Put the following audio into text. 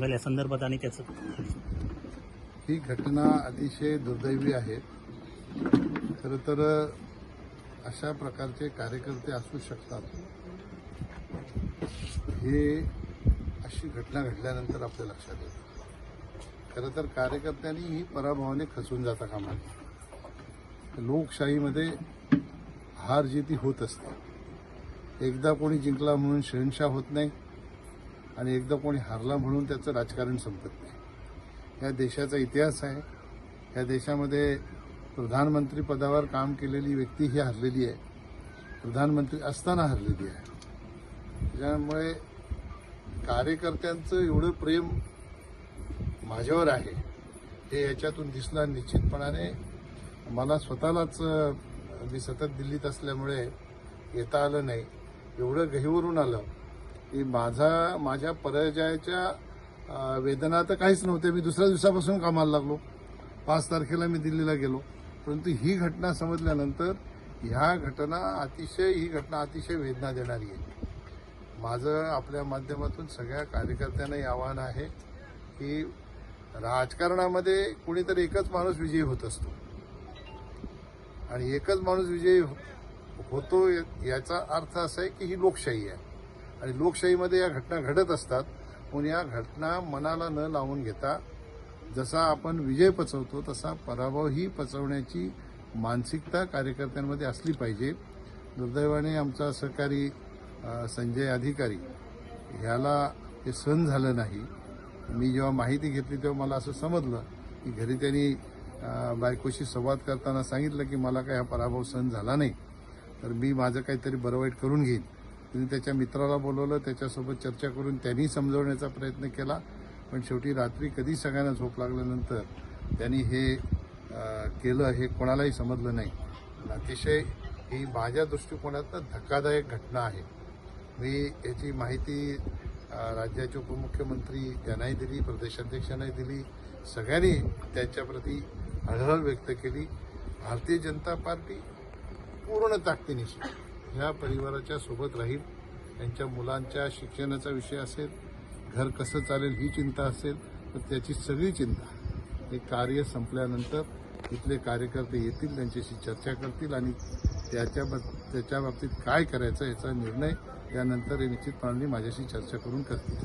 सांगाल या संदर्भात आणि त्याचं. ही घटना अतिशय दुर्दैवी आहे. खरं तर अशा प्रकारचे कार्यकर्ते असू शकतात. हे अशी घटना घडल्यानंतर आपल्या लक्षात येतं. खरं तर कार्यकर्त्यांनी ही पराभवाने खचून जाता कामा लोकशाहीमध्ये हार जीती होत असते. एकदा कोणी जिंकला म्हणून शहनशाह होत नाही. आणि एकदा कोणी हारला म्हणून त्याचं राजकारण संपत नाही. या देशाचा इतिहास आहे. या देशामध्ये प्रधानमंत्री पदावर काम केलेली व्यक्ती ही हरलेली आहे. प्रधानमंत्री असताना हरलेली आहे. त्यामुळे कार्यकर्त्यांचं एवढं प्रेम माझ्यावर आहे हे याच्यातून दिसणार निश्चितपणाने. मला स्वतःलाच मी सतत दिल्लीत असल्यामुळे येता आलं नाही. एवढं गहीवरून आलं. की माझा माझ्या पराजयाच्या वेदना तर काहीच नव्हत्या. मी दुसऱ्या दिवसापासून कामाला लागलो. पाच तारखेला मी दिल्लीला गेलो. परंतु ही घटना समजल्यानंतर ह्या घटना अतिशय ही घटना अतिशय वेदना देणारी आहे. माझं आपल्या माध्यमातून सगळ्या कार्यकर्त्यांना आव्हान आहे की राजकारणामध्ये कुणीतरी एकच माणूस विजयी होत असतो. आणि एकच माणूस विजयी हो- होतो याचा अर्थ असा आहे की ही लोकशाही आहे. आणि लोकशाहीमध्ये या घटना घडत असतात पण या घटना मनाला न लावून घेता जसा आपण विजय पचवतो तसा पराभवही पचवण्याची मानसिकता कार्यकर्त्यांमध्ये असली पाहिजे. दुर्दैवाने आमचा सहकारी संजय अधिकारी ह्याला ते सहन झालं नाही. मी जेव्हा माहिती घेतली तेव्हा मला असं समजलं की घरी त्यांनी बायकोशी संवाद करताना सांगितलं की मला काय हा पराभव सहन झाला नाही. तर मी माझं काहीतरी बरं वाईट करून घेईन. त्यांनी त्याच्या मित्राला बोलवलं त्याच्यासोबत चर्चा करून त्यांनी समजवण्याचा प्रयत्न केला. पण शेवटी रात्री कधी सगळ्यांना झोप लागल्यानंतर त्यांनी हे केलं हे कोणालाही समजलं नाही. अतिशय ही माझ्या दृष्टिकोनातनं धक्कादायक घटना आहे. मी याची माहिती राज्याचे उपमुख्यमंत्री त्यांनाही दिली प्रदेशाध्यक्षांनाही दिली. सगळ्यांनी त्यांच्याप्रती हळहळ व्यक्त केली. भारतीय जनता पार्टी पूर्ण ताकदीनिशी. ह्या परिवाराच्या सोबत राहील त्यांच्या मुलांच्या शिक्षणाचा विषय असेल घर कसं चालेल ही चिंता असेल तर त्याची सगळी चिंता. हे कार्य संपल्यानंतर इथले कार्यकर्ते येतील त्यांच्याशी चर्चा करतील आणि त्याच्या त्याच्या बाबतीत काय करायचं याचा निर्णय त्यानंतर हे निश्चितपणाने माझ्याशी चर्चा करून करतील.